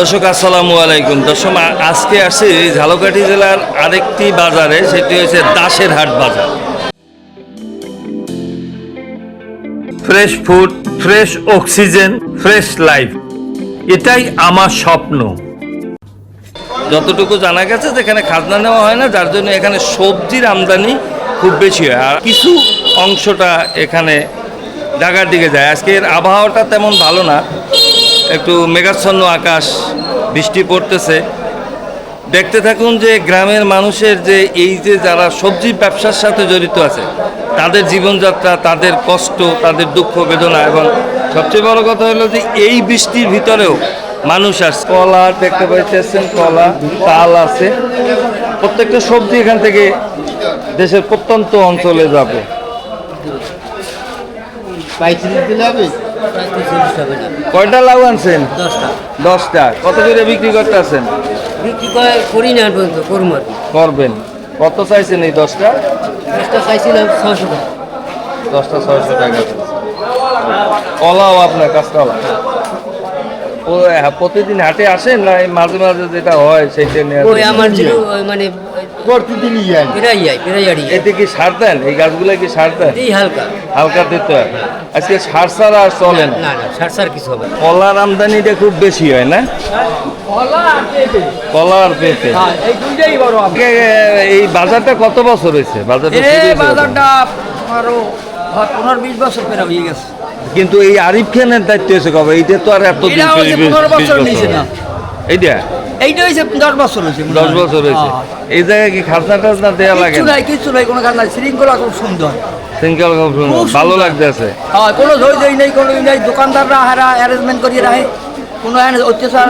দর্শক আসসালামু আলাইকুম। দর্শক আজকে আসি ঝালকাঠি জেলার আরেকটি বাজারে সেটি হচ্ছে দাসের হাট বাজার। Fresh food fresh oxygen fresh life এটাই আমার স্বপ্ন। যতটুকু জানা গেছে যেখানে খাজনা নেওয়া হয় না যার জন্য এখানে সবজির আমদানি খুব বেশি হয়। আর কিছু অংশটা এখানে ঢাকার দিকে যায়। আজকের আবহাওয়াটা তেমন ভালো না। একটু মেঘাচ্ছন্ন আকাশ, বৃষ্টি পড়তেছে। দেখতে থাকুন যে গ্রামের মানুষের যে এই যে যারা সবজি ব্যবসার সাথে জড়িত আছে, তাদের জীবনযাত্রা, তাদের কষ্ট, তাদের দুঃখ, বেদনা এবং সবচেয়ে বড় কথা হলো যে এই বৃষ্টির ভিতরেও মানুষ আর কলা দেখতে পাইতেছেন, কলা, তাল আছে। প্রত্যেকটা সবজি এখান থেকে দেশের প্রত্যন্ত অঞ্চলে যাবে। কয়টা লাউ আনছেন? দশটা। দশটা। কত করে বিক্রি করতে আছেন বিক্রি করে না পর্যন্ত করব করবেন। কত চাইছেন এই দশটা? দশটা চাইছিলাম ছশো টাকা। দশটা ছয়শো টাকা। কলাও আপনার কাঁচকলা? ও হ্যাঁ, প্রতিদিন হাটে আসেন না এই মাঝে মাঝে যেটা হয় সেইটা নিয়ে আমার মানে এতে কি সার দেন? এই গাছগুলো কি সার দেন? এই হালকা। হালকা দিতে হয়। আজকে সার ছাড়া আর চলে না। সার সার কিছু হবে কলার আমদানিটা খুব বেশি হয় না? কলা আর পেঁপে। এই বাজারটা কত বছর হয়েছে? বাজারটা এই শুরু হয়েছে কত? বাজারটা আরও পনেরো বিশ বছর পেরা হয়ে গেছে। কিন্তু এই আরিফ খানের দায়িত্ব হয়েছে কবে? এইটা তো আর এত বছর না। এইটা? এইটা হয়েছে দশ বছর হয়েছে দশ বছর হয়েছে হ্যাঁ। এই জায়গায় কি খাজনা টাজনা দেওয়া লাগে নাই কিচ্ছু নাই কোনো শৃঙ্খলা খুব সুন্দর। সিঙ্গেল খুব সুন্দর। ভালো লাগতেছে। হ্যাঁ কোনো ধৈর্য নেই কোনো নেই। দোকানদাররা হারা অ্যারেঞ্জমেন্ট করিয়ে রাখে। কোনো অত্যাচার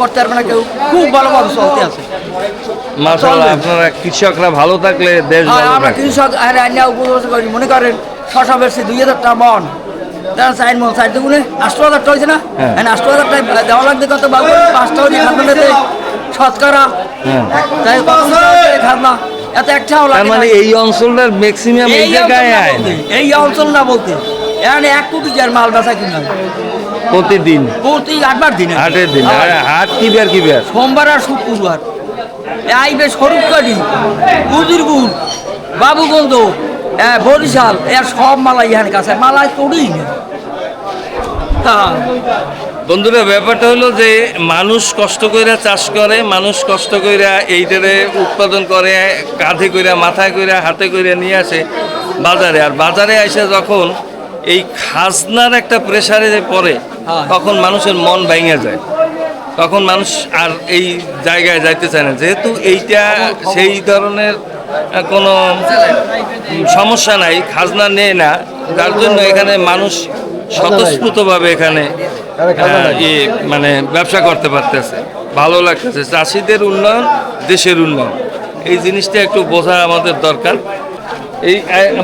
করতে পারবে না কেউ। খুব ভালোভাবে চলতে আছে। মাশাআল্লাহ আপনারা কৃষকরা ভালো থাকলে দেশ হ্যাঁ ভালো আমরা কৃষক আরে উপবাস করি। মনে করেন ছশো বেশি দুই হাজার টাকা মন। তারা চার মন চার দুগুণে আটশো হাজার হয়েছে না? আটশো হাজার টাকা দেওয়া লাগবে কত বাবু? পাঁচটা খাজনা দিতে শতকরা। হ্যাঁ। তাই কত এত একটাও লাগে মানে এই অঞ্চলটার ম্যাক্সিমাম এই জায়গায় এই অঞ্চল না বলতে এখানে এক কোটি যার মাল বেচা কিনা প্রতিদিন। প্রতি আটবার দিনে। হাটের দিন। হাট কি বার কি বার? সোমবার আর শুক্রবার। আইবে স্বরূপকারী উজিরপুর বাবুগঞ্জ এ, বরিশাল এর সব মালাই এখানে কাছে। মালাই তোড়ই না হ্যাঁ। বন্ধুরা ব্যাপারটা হলো যে মানুষ কষ্ট কইরা চাষ করে মানুষ কষ্ট কইরা এইটারে উৎপাদন করে কাঁধে কইরা মাথায় কইরা হাতে কইরা নিয়ে আসে বাজারে। আর বাজারে এসে যখন এই খাজনার একটা প্রেসারে পড়ে হ্যাঁ। তখন মানুষের মন ভেঙে যায়। তখন মানুষ আর এই জায়গায় যাইতে চায় না। যেহেতু এইটা সেই ধরনের কোনো সমস্যা নাই খাজনা নেয় না। যার জন্য এখানে মানুষ স্বতঃস্ফূর্তভাবে এখানে ইয়ে মানে ব্যবসা করতে পারতেছে। ভালো লাগতেছে। চাষিদের উন্নয়ন দেশের উন্নয়ন। এই জিনিসটা একটু বোঝা আমাদের দরকার। এই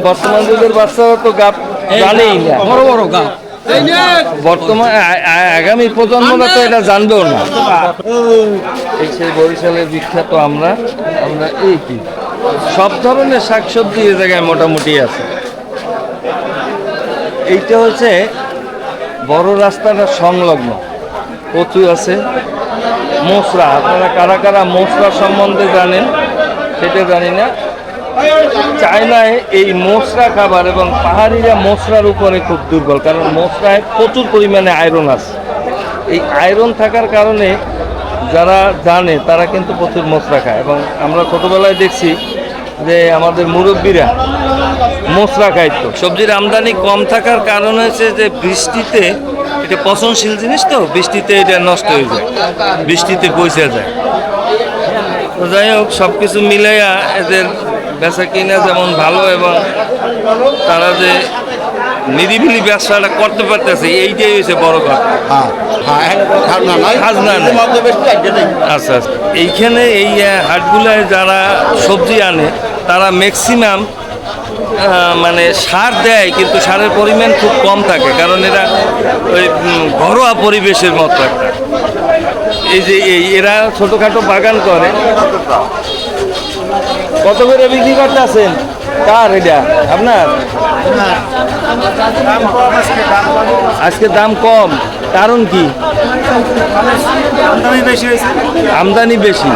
বর্তমান যুগের বাচ্চারা তো গাপ জানেই না। বড় বড় গা বর্তমান আগামী প্রজন্মরা তো এটা জানবেও না। এই সেই বরিশালের বিখ্যাত আমরা আমরা এই কি? সব ধরনের শাকসবজি এই জায়গায় মোটামুটি আছে। এইটা হচ্ছে বড় রাস্তাটা সংলগ্ন। কচু আছে মশরা আপনারা কারা কারা মশরা সম্বন্ধে জানেন, সেটা জানি না। চায়নায় এই মশরা খাবার এবং পাহাড়িরা মশরার উপরে খুব দুর্বল, কারণ মশরায় প্রচুর পরিমাণে আয়রন আছে। এই আয়রন থাকার কারণে যারা জানে, তারা কিন্তু প্রচুর মশলা খায়। এবং আমরা ছোটবেলায় দেখছি যে আমাদের মুরব্বীরা রাখায় খাইতো। সবজির আমদানি কম থাকার কারণ হয়েছে যে বৃষ্টিতে এটা পচনশীল জিনিস তো, বৃষ্টিতে এটা নষ্ট হয়ে যায়, বৃষ্টিতে পৌঁছে যায়। তো যাই হোক সব কিছু মিলাইয়া এদের বেচা কিনা যেমন ভালো এবং তারা যে নিরিবিলি ব্যবসাটা করতে পারতেছে এইটাই হয়েছে বড় কথা। হ্যাঁ হ্যাঁ আচ্ছা আচ্ছা। এইখানে এই হাটগুলায় যারা সবজি আনে তারা ম্যাক্সিমাম মানে সার দেয় কিন্তু সারের পরিমাণ খুব কম থাকে কারণ এরা ওই ঘরোয়া পরিবেশের মতো একটা। এই যে এই এরা ছোটোখাটো বাগান করে। কত করে বিক্রি করতে আছেন কার এটা? আপনার? আজকে দাম কম। কারণ কি? আমদানি বেশি।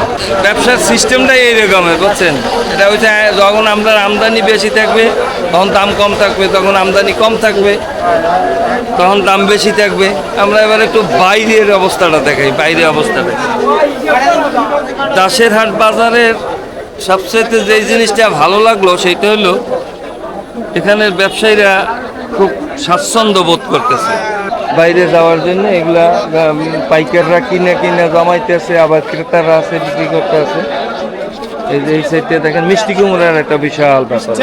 ব্যবসার সিস্টেমটাই এই রকমের বুঝছেন? এটা হচ্ছে, যখন আপনার আমদানি বেশি থাকবে, তখন দাম কম থাকবে, তখন আমদানি কম থাকবে, তখন দাম বেশি থাকবে। আমরা এবার একটু বাইরের অবস্থাটা দেখাই, বাইরের অবস্থাটা। দাসের হাট বাজারের সবচেয়ে যে জিনিসটা ভালো লাগল সেটা হলো এখানের ব্যবসায়ীরা খুব স্বাচ্ছন্দ্য বোধ করতেছে। বাইরে যাওয়ার জন্য এগুলা পাইকাররা কিনে কিনে জমাইতেছে আবার ক্রেতারা আছে বিক্রি করতে আছে এই যে এই সাইডে দেখেন মিষ্টি কুমড়ার একটা বিশাল ব্যাপার।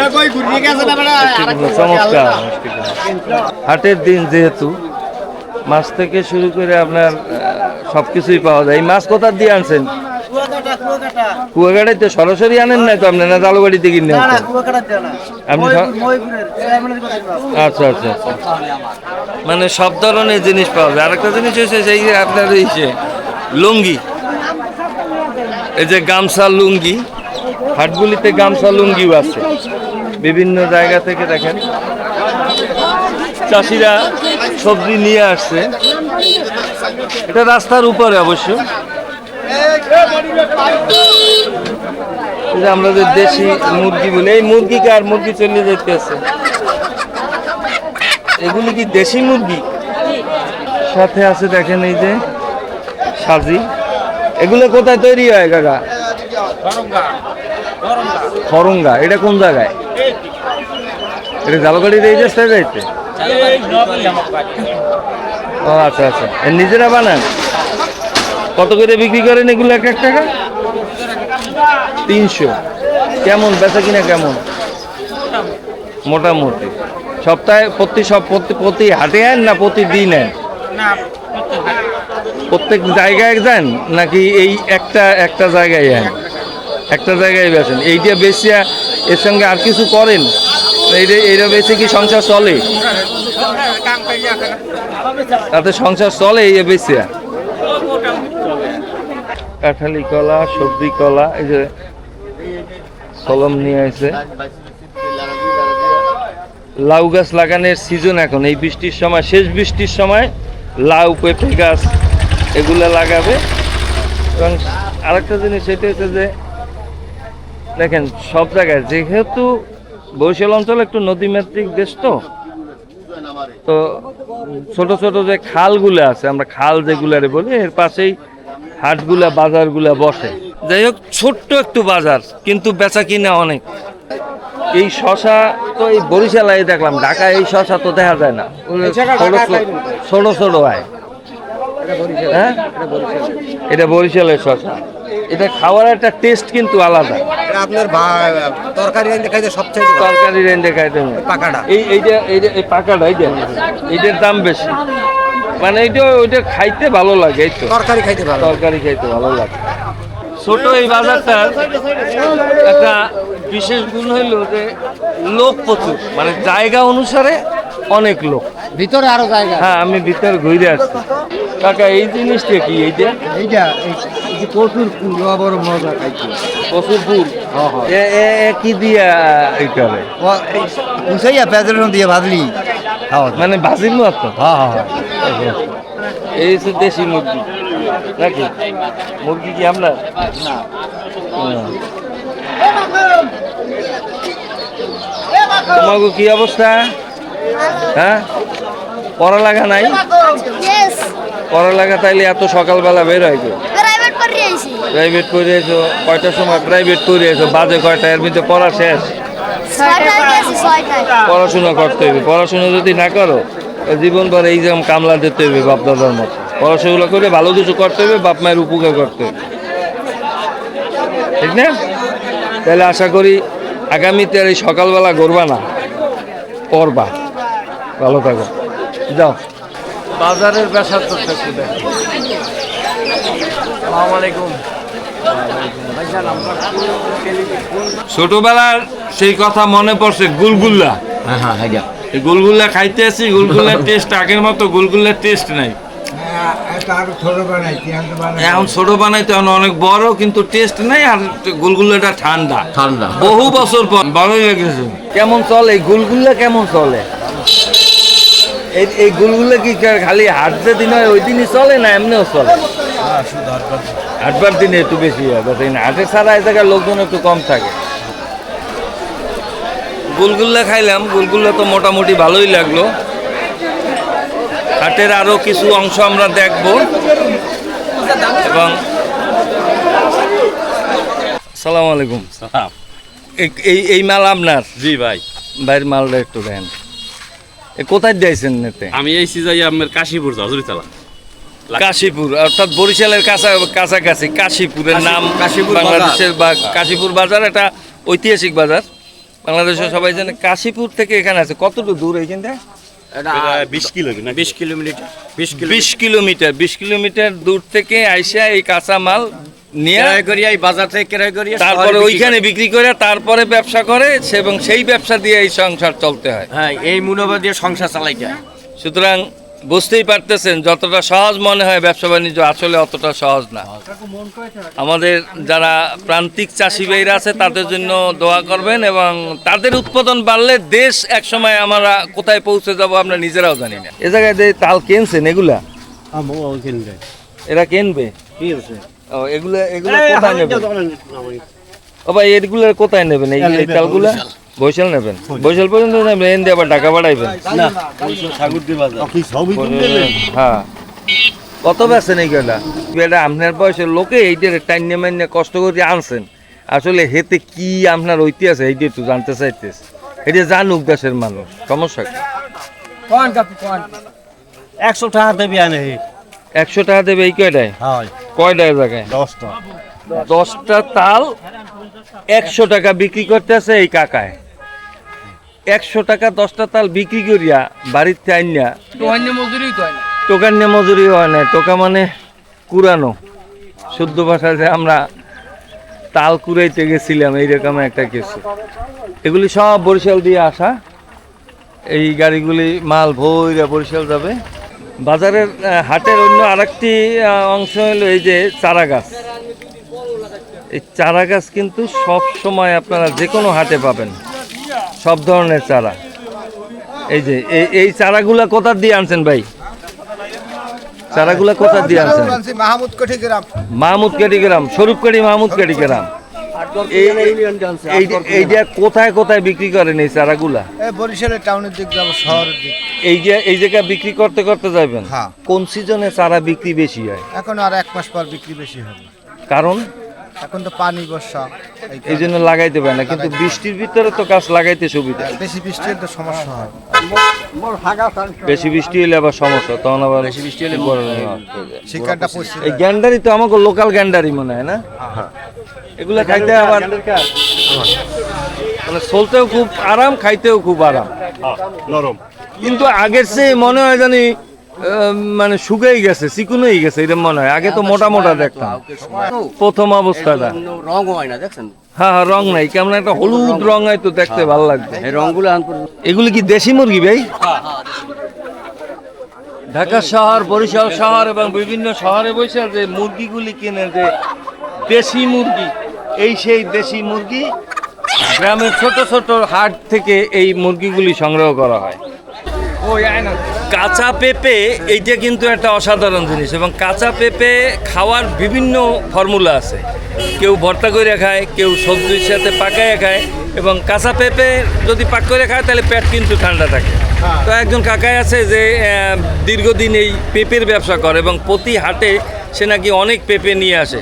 চমৎকার হাটের দিন যেহেতু মাছ থেকে শুরু করে আপনার সব কিছুই পাওয়া যায়। এই মাছ কোথা দিয়ে আনছেন? কুয়াকাটাইতে সরাসরি আনেন না তো আপনি না জালবাড়িতে কিনে আপনি আচ্ছা আচ্ছা আচ্ছা। মানে সব ধরনের জিনিস পাওয়া যায়। আরেকটা জিনিস হচ্ছে সেই যে আপনার এই যে লুঙ্গি। এই যে গামছা লুঙ্গি। হাটগুলিতে গামছা লুঙ্গিও আছে। বিভিন্ন জায়গা থেকে দেখেন। চাষিরা সবজি নিয়ে আসছে। এটা রাস্তার উপরে অবশ্য। যে আমরা যে দেশি মুরগি বলি এই মুরগিকে আর মুরগি চলে যেতেছে এগুলি কি দেশি মুরগি? সাথে আছে দেখেন এই যে সাজি। এগুলো কোথায় তৈরি হয় কাকা? খরঙ্গা। এটা কোন জায়গায়? এটা জালগাড়ির এই যে যাইতে ও আচ্ছা আচ্ছা। নিজেরা বানান? কত করে বিক্রি করেন এগুলো এক এক টাকা? তিনশো। কেমন? বেচা কিনা কেমন? মোটামুটি। সপ্তাহে প্রতি সব প্রতি প্রতি হাটে আন না প্রতিদিন আন প্রত্যেক জায়গায় যান নাকি এই একটা একটা জায়গায় আন একটা জায়গায় বেছেন এইটা বেশিয়া এর সঙ্গে আর কিছু করেন? এইটা এইটা বেশি কি সংসার চলে? তাতে সংসার চলে এই বেশিয়া কাঁঠালি কলা, সবজি কলা, এই যে কলম নিয়ে আসে লাউ গাছ লাগানোর সিজন এখন। এই বৃষ্টির সময়, শেষ বৃষ্টির সময় লাউ, পেঁপে গাছ এগুলো লাগাবে। এবং আরেকটা জিনিস সেটা হচ্ছে যে, দেখেন, সব জায়গায় যেহেতু বরিশাল অঞ্চল একটু নদীমাতৃক দেশ তো তো ছোট ছোট যে খালগুলো আছে, আমরা খাল যেগুলারে বলি, এর পাশেই হাটগুলা বাজারগুলা বসে। যাই হোক ছোট্ট একটু বাজার কিন্তু বেচা কিনা অনেক। এই শশা তো এই বরিশালায় দেখলাম ঢাকায় এই শশা তো দেখা যায় না। ছোট ছোট- হয় হ্যাঁ? এটা বরিশালের শশা। এটা খাওয়ার একটা টেস্ট কিন্তু আলাদা। আপনার তরকারি দেখাইতে সবচেয়ে তরকারি রেন্ডে খাইতে পাকাটা। এই এইটা এইটা এই পাকাটা এইটা এইটার দাম বেশি। মানে এইটা ওইটা খাইতে ভালো লাগে এই তো। তরকারি খাইতে ভালো তরকারি খাইতে ভালো লাগে। ছোট এই বাজারটা একটা বিশেষ গুণ হইল যে লোক প্রচুর। মানে জায়গা অনুসারে অনেক লোক। ভিতরে আরও জায়গা হ্যাঁ আমি ভিতরে ঘুরে আসছি। কাকা এই জিনিসটা কি এইটা এইটা এই প্রচুর ফুল বড় মজা খাইছে। প্রচুর ফুল? এ এ এ কি দিয়া এই করে পেঁয়াজ দিয়ে খাওয়া মানে ভাজির মতো। হ্যাঁ হ্যাঁ এই হচ্ছে দেশি মুরগি। নাকি? মুরগি কি আপনার হুম। তোমাকে কি অবস্থা? হ্যাঁ? পড়ালেখা নাই? পড়ালেখা তাইলে এত সকালবেলা বের হয় প্রাইভেট করে এসো কয়টার সময় প্রাইভেট করে এসো বাজে কয়টা? এর মধ্যে পড়া শেষ? পড়াশোনা করতে হবে পড়াশোনা যদি না করো জীবন ভর এই যেমন কামলা দিতে হবে বাপ দাদার মতো। পড়াশোনা করে ভালো কিছু করতে হবে বাপ মায়ের উপকার করতে হবে ঠিক না? তাহলে আশা করি আগামীতে আর এই সকালবেলা করবা না করবা ভালো থাকো। যাও। বাজারের বেসার তো দেখো। ছোটবেলার সেই কথা মনে পড়ছে গুলগুল্লা। হ্যাঁ হ্যাঁ হ্যাঁ। গুলগুল্লা খাইতে আছি গুলগুল্লার টেস্ট আগের মতো গুলগুল্লার টেস্ট নাই। এখন ছোট বানাইতে এখন অনেক বড় কিন্তু টেস্ট নাই আর গুলগুল্লাটা ঠান্ডা। ঠান্ডা। বহু বছর পর ভালোই লেগেছে কেমন চলে? গুলগুল্লা কেমন চলে? এই এই গুলগুলো কি খালি হাটতে দিন হয় ওই দিনই চলে না এমনিও চলে? হাটবার দিনে একটু বেশি হয় হাটের ছাড়া এই জায়গায় লোকজন একটু কম থাকে। গুলগুল্লা খাইলাম গুলগুল্লা তো মোটামুটি ভালোই লাগল। হাটের আরও কিছু অংশ আমরা দেখব। এবং সালাম আলাইকুম। এই- এই এই মাল আপনার? জি ভাই। বাইরের মালটা একটু দেন। এ কোথায় দিয়েছেন নেতে আমি এই যাই আমার কাশীপুর হজরিতলা কাশীপুর অর্থাৎ বরিশালের কাছা কাছাকাছি কাশীপুরের নাম কাশীপুর বাংলাদেশের বা কাশীপুর বাজার এটা ঐতিহাসিক বাজার। বাংলাদেশের সবাই জানে কাশীপুর থেকে এখানে আছে। কতটুকু দূর এইখান থেকে বিশ কিলো বিশ কিলোমিটার। বিশ বিশ কিলোমিটার বিশ কিলোমিটার দূর থেকে আইসা এই কাঁচা মাল নিয়ে ক্রয় এই বাজার থেকে ক্রয় করি তারপরে ওইখানে বিক্রি করে তারপরে ব্যবসা করে সে- এবং সেই ব্যবসা দিয়ে এই সংসার চলতে হয়। হ্যাঁ এই মুনাফা দিয়ে সংসার চালাই যায় সুতরাং বুঝতেই পারতেছেন যতটা সহজ মনে হয় ব্যবসা বাণিজ্য আসলে অতটা সহজ না। আমাদের যারা প্রান্তিক চাষি ভাইরা আছে তাদের জন্য দোয়া করবেন এবং তাদের উৎপাদন বাড়লে দেশ একসময় আমরা কোথায় পৌঁছে যাব আমরা নিজেরাও জানি না। এ জায়গায় যে তাল কিনছেন এগুলা? এরা কিনবে? ও এগুলা এগুলা কোথায় নেবেন? ও ভাই এগুলো কোথায় নেবেন? এই এই তালগুলা? বৈশাল নেবেন? বৈশাল পর্যন্ত নেবেন এন দিয়ে আবার ঢাকা বাড়াইবেন। হ্যাঁ। কত বেছেন এই গেলা এটা আপনার বয়সের লোকে এইটার টাইনে মাইনে কষ্ট করে আনছেন। আসলে হেতে কি আপনার ঐতিহাস এইটা একটু জানতে চাইতেছে। এটা জানুক দেশের মানুষ সমস্যা কি? একশো টাকা দেবে আনে একশো টাকা দেবে এই কয়টায়? হয়। কয়টায় জায়গায়? দশটা। দশটা তাল একশো টাকা বিক্রি করতেছে এই কাকায়। একশো টাকা দশটা তাল বিক্রি করিয়া বাড়িতে আইনা মজুরি টোকার নিয়ে মজুরি হয় না টোকা মানে কুরানো। শুদ্ধ ভাষায় যে আমরা তাল কুড়াইতে গেছিলাম এইরকম একটা কিছু। এগুলি সব বরিশাল দিয়ে আসা। এই গাড়িগুলি মাল ভৈরা বরিশাল যাবে। বাজারের হাটের অন্য আরেকটি অংশ হলো এই যে চারা গাছ। এই চারা গাছ কিন্তু সব সময় আপনারা যে কোনো হাটে পাবেন। সব ধরনের চারা। এই যে এই চারাগুলা কোথা দিয়ে আনছেন ভাই? চারাগুলা কোথা দিয়ে আনছেন? মাহমুদ কঠি গ্রাম মাহমুদ কেটি গ্রাম স্বরূপকারী মাহমুদ কেটি গ্রাম এইটা কোথায় কোথায় বিক্রি করেন এই চারাগুলা? বরিশালের টাউনের দিক শহরের দিক। এই যে এই জায়গায় বিক্রি করতে করতে যাবেন? হ্যাঁ। কোন সিজনে চারা বিক্রি বেশি হয়? এখন আর এক মাস পর বিক্রি বেশি হবে। কারণ? এখন তো পানি বর্ষা এই জন্য লাগাইতে পারে না কিন্তু বৃষ্টির ভিতরে তো গাছ লাগাইতে সুবিধা। বেশি বৃষ্টি হলে তো সমস্যা হয়। বেশি বৃষ্টি হলে আবার সমস্যা তখন আবার বেশি বৃষ্টি হলে শিকারটা পড়ছে এই গ্যান্ডারি তো আমাকে লোকাল গ্যান্ডারি মনে হয় না? এগুলা খাইতে আবার মানে চলতেও খুব আরাম খাইতেও খুব আরাম। নরম। কিন্তু আগের চেয়ে মনে হয় জানি মানে শুকাই গেছে চিকুনই গেছে এটা মনে হয়। আগে তো মোটা মোটা দেখতাম। প্রথম অবস্থাটা। রং হয় না দেখছেন? হ্যাঁ হ্যাঁ রং নাই কেমন একটা হলুদ রং হয় তো দেখতে ভালো লাগবে রংগুলো এগুলি কি দেশি মুরগি ভাই? ঢাকা শহর বরিশাল শহর এবং বিভিন্ন শহরে বসে যে মুরগিগুলি কিনে যে দেশি মুরগি এই সেই দেশি মুরগি গ্রামের ছোট ছোট হাট থেকে এই মুরগিগুলি সংগ্রহ করা হয়। কাঁচা পেঁপে এইটা কিন্তু একটা অসাধারণ জিনিস এবং কাঁচা পেঁপে খাওয়ার বিভিন্ন ফর্মুলা আছে। কেউ ভর্তা করে খায় কেউ সবজির সাথে পাকায় খায় এবং কাঁচা পেঁপে যদি পাক করে খায় তাহলে পেট কিন্তু ঠান্ডা থাকে। তো একজন কাকায় আছে যে দীর্ঘদিন এই পেঁপের ব্যবসা করে এবং প্রতি হাটে সে নাকি অনেক পেঁপে নিয়ে আসে।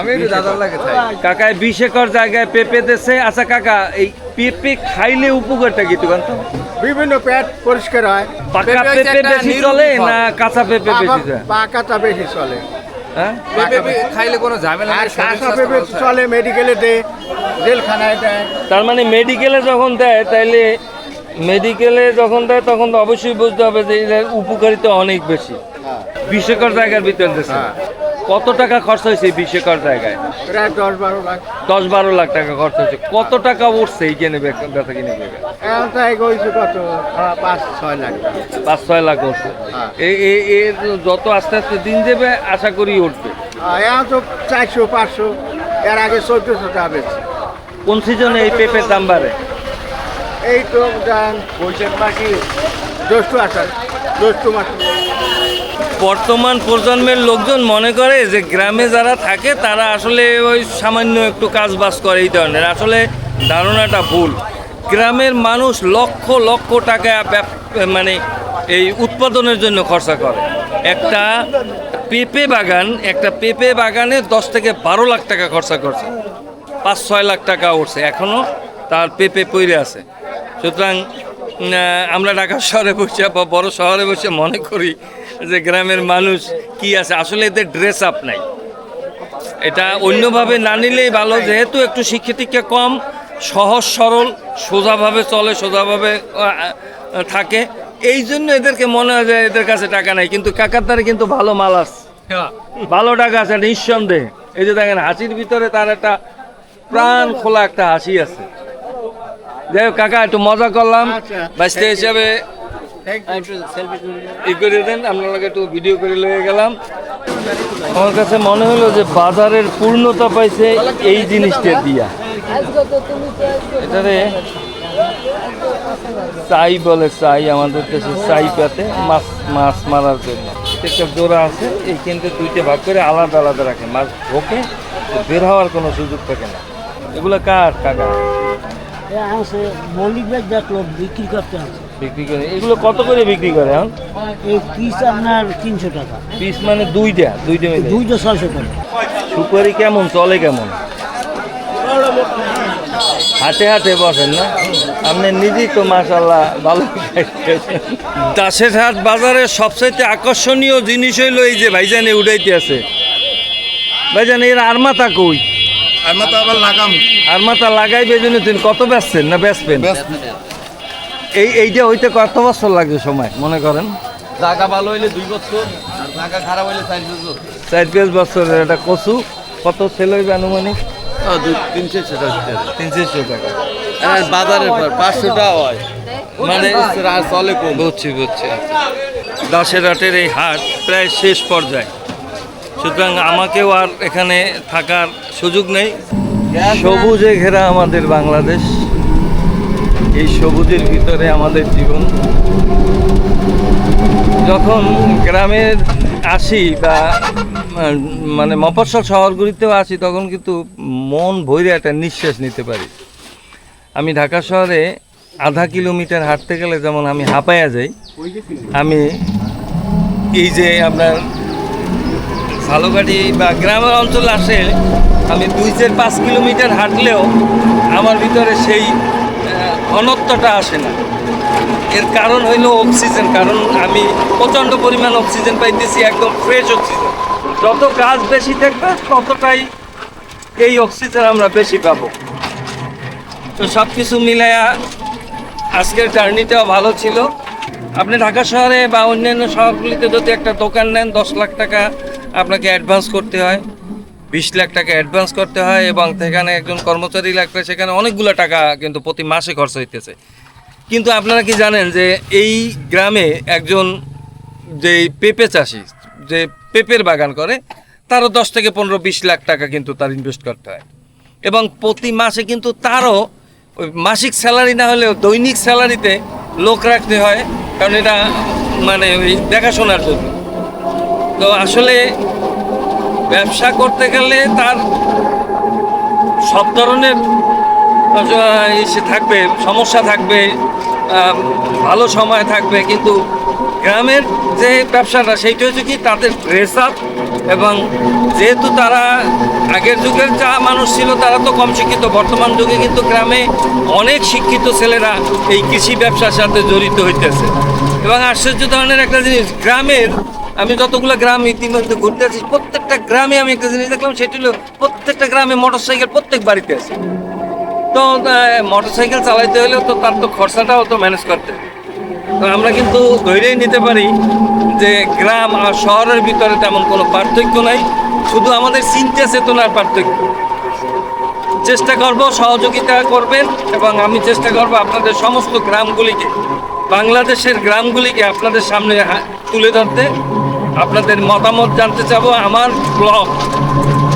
আমি একটু দাদার লাগে তাই। কাকায় বিশ একর জায়গায় পেঁপে দেশে আচ্ছা কাকা এই পেঁপে খাইলে উপকারটা কি একটু বিভিন্ন পেট পরিষ্কার হয়। পাকা পেঁপে বেশি চলে না কাঁচা পেঁপে বেশি চলে? পাকাটা বেশি চলে। হ্যাঁ? খাইলে কোনো ঝামেলা আর নেই শরীর কাঁচা পেঁপে চলে মেডিকেলে দেয় জেলখানায় দেয়। তার মানে মেডিকেলে যখন দেয় তাইলে মেডিকেলে যখন দেয় তখন তো অবশ্যই বুঝতে হবে যে এর উপকারিতা অনেক বেশি। বিশ একর জায়গার ভিতরে কত টাকা খরচ হয়েছে এই বিশ একর জায়গায়? প্রায় দশ বারো লাখ। দশ বারো লাখ টাকা খরচ হয়েছে। কত টাকা উঠছে এই কিনে ব্যথা কিনে বেগে এখন তো এগোইছে কত? আহ, পাঁচ ছয় লাখ। পাঁচ ছয় লাখ উঠছে। এই এই- এর যত আস্তে আস্তে দিন যাবে আশা করি উঠবে। আর এখন তো চারশো পাঁচশো এর আগে চোদ্দশো টাকা বেশি। কোন সিজনে এই পেঁপের দাম বাড়ে? এই তো বৈশাখ মাসি জ্যৈষ্ঠ আষাঢ় জ্যৈষ্ঠ মাস। বর্তমান প্রজন্মের লোকজন মনে করে যে গ্রামে যারা থাকে, তারা আসলে ওই সামান্য একটু কাজ বাজ করে এই ধরনের। আসলে ধারণাটা ভুল। গ্রামের মানুষ লক্ষ লক্ষ টাকা মানে এই উৎপাদনের জন্য খরচা করে। একটা পেঁপে বাগান, একটা পেঁপে বাগানে দশ থেকে বারো লাখ টাকা খরচা করছে। পাঁচ, ছয় লাখ টাকা উঠছে। এখনও তার পেঁপে পইরে আছে। সুতরাং আমরা ঢাকা শহরে বসে বা বড় শহরে বসে মনে করি যে গ্রামের মানুষ কি আছে? আসলে এদের ড্রেস আপ নাই। এটা অন্যভাবে না নিলেই ভালো যেহেতু একটু শিক্ষিতিকা কম সহজ সরল সোজাভাবে চলে সোজাভাবে থাকে। এই জন্য এদেরকে মনে হয় যে এদের কাছে টাকা নাই। কিন্তু কাকার দ্বারা কিন্তু ভালো মাল আছে। ভালো টাকা আছে নিঃসন্দেহে। এই যে দেখেন হাসির ভিতরে তার একটা প্রাণ খোলা একটা হাসি আছে। যাই হোক কাকা একটু মজা করলাম। বাইসতে হিসাবে ই একটু ভিডিও করে লয়ে গেলাম। আমার কাছে মনে হলো যে বাজারের পূর্ণতা পাইছে এই জিনিসটা দিয়া। এটারে চাই বলে চাই আমাদের দেশে, চাই পাতে মাছ মাছ মারার জন্য। একটা জোড়া আছে এইখানটা দুইটা ভাগ করে আলাদা আলাদা রাখে। মাছ ঢোকে, বের হওয়ার কোনো সুযোগ থাকে না। এগুলো কার কাকা? আছে মৌলিক ব্যাগ দেখল বিক্রি করতে আছে। বিক্রি করে। এগুলো কত করে বিক্রি করে এখন? এই পিস আপনার তিনশো টাকা। পিস মানে দুইটা দুইটা মিলে। দুইটা ছয়শো টাকা। সুপারি কেমন চলে কেমন? হাটে হাটে বসেন না? আপনি নিজেই তো মাসাল্লাহ ভালো দাসের হাট বাজারে সবচাইতে আকর্ষণীয় জিনিস হইল এই যে ভাইজানে উঠাইতে আছে। ভাইজান এর আরমাতা কই? আর মাথা আবার লাগাম। আরমাতা লাগাই বেজনে দিন কত বেচছেন না বেচবেন? এই এইটা হইতে কত বছর লাগবে সময় মনে করেন? জায়গা ভালো হইলে দুই বছর আর জায়গা খারাপ হইলে চার বছর। চার পাঁচ বছরের একটা কচু কত সেল হইবে আনুমানিক? তিনশো তিনশো টাকা। বাজারের পর পাঁচশো টাকা হয়। মানে চলে বুঝছি বুঝছি। দাসের হাটের এই হাট প্রায় শেষ পর্যায়ে। সুতরাং আমাকেও আর এখানে থাকার সুযোগ নেই। সবুজে ঘেরা আমাদের বাংলাদেশ। এই সবুজের ভিতরে আমাদের জীবন। যখন গ্রামের আসি বা মানে মফস্বল শহরগুলিতেও আসি তখন কিন্তু মন ভরে একটা নিঃশ্বাস নিতে পারি। আমি ঢাকা শহরে আধা কিলোমিটার হাঁটতে গেলে যেমন আমি হাঁপায়া যাই আমি এই যে আপনার ঝালকাঠি বা গ্রামের অঞ্চলে আসে, আমি দুই চার পাঁচ কিলোমিটার হাঁটলেও আমার ভিতরে সেই ঘনত্বটা আসে না। এর কারণ হইল অক্সিজেন কারণ আমি প্রচণ্ড পরিমাণ অক্সিজেন পাইতেছি, একদম ফ্রেশ অক্সিজেন যত গাছ বেশি থাকবে, ততটাই এই অক্সিজেন আমরা বেশি পাব। তো সব কিছু মিলায়া আজকের জার্নিটাও ভালো ছিল। আপনি ঢাকা শহরে বা অন্যান্য শহরগুলিতে যদি একটা দোকান নেন, দশ লাখ টাকা আপনাকে অ্যাডভান্স করতে হয়, বিশ লাখ টাকা অ্যাডভান্স করতে হয় এবং সেখানে একজন কর্মচারী লাগবে, সেখানে অনেকগুলো টাকা কিন্তু প্রতি মাসে খরচ হইতেছে। কিন্তু আপনারা কি জানেন যে এই গ্রামে একজন যে পেঁপে চাষি, যে পেঁপের বাগান করে, তারও দশ থেকে পনেরো, বিশ লাখ টাকা কিন্তু তার ইনভেস্ট করতে হয়। এবং প্রতি মাসে কিন্তু তারও মাসিক স্যালারি না হলেও দৈনিক স্যালারিতে লোক রাখতে হয়, কারণ এটা মানে ওই দেখাশোনার জন্য। তো আসলে ব্যবসা করতে গেলে তার সব ধরনের ইসে থাকবে, সমস্যা থাকবে ভালো সময় থাকবে, কিন্তু গ্রামের যে ব্যবসাটা, সেইটা হচ্ছে কি তাদের ড্রেস আপ এবং যেহেতু তারা আগের যুগের যা মানুষ ছিল, তারা তো কম শিক্ষিত। বর্তমান যুগে কিন্তু গ্রামে অনেক শিক্ষিত ছেলেরা এই কৃষি ব্যবসার সাথে জড়িত হইতেছে। এবং আশ্চর্য ধরনের একটা জিনিস, গ্রামের আমি যতগুলো গ্রাম ইতিমধ্যে ঘুরতে আছি প্রত্যেকটা গ্রামে আমি একটা জিনিস দেখলাম, সেটি হলো প্রত্যেকটা গ্রামে মোটরসাইকেল প্রত্যেক বাড়িতে আছে। তো মোটর সাইকেল চালাইতে হলেও তো তার তো খরচাটাও তো ম্যানেজ করতে আমরা কিন্তু ধৈর্যই নিতে পারি যে গ্রাম আর শহরের ভিতরে তেমন কোনো পার্থক্য নাই। শুধু আমাদের চিন্তা চেতনার পার্থক্য। চেষ্টা করব, সহযোগিতা করবেন এবং আমি চেষ্টা করব আপনাদের সমস্ত গ্রামগুলিকে, বাংলাদেশের গ্রামগুলিকে আপনাদের সামনে তুলে ধরতে। আপনাদের মতামত জানতে চাবো আমার ব্লগ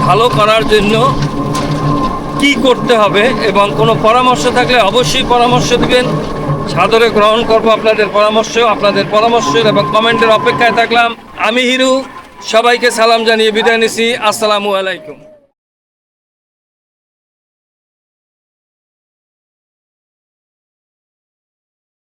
ভালো করার জন্য কি করতে হবে এবং কোনো পরামর্শ থাকলে অবশ্যই পরামর্শ দিবেন। সাদরে গ্রহণ করব আপনাদের পরামর্শ আপনাদের পরামর্শ এবং কমেন্টের অপেক্ষায় থাকলাম। আমি হিরু, সবাইকে সালাম জানিয়ে বিদায় নিছি। আসসালামু আলাইকুম।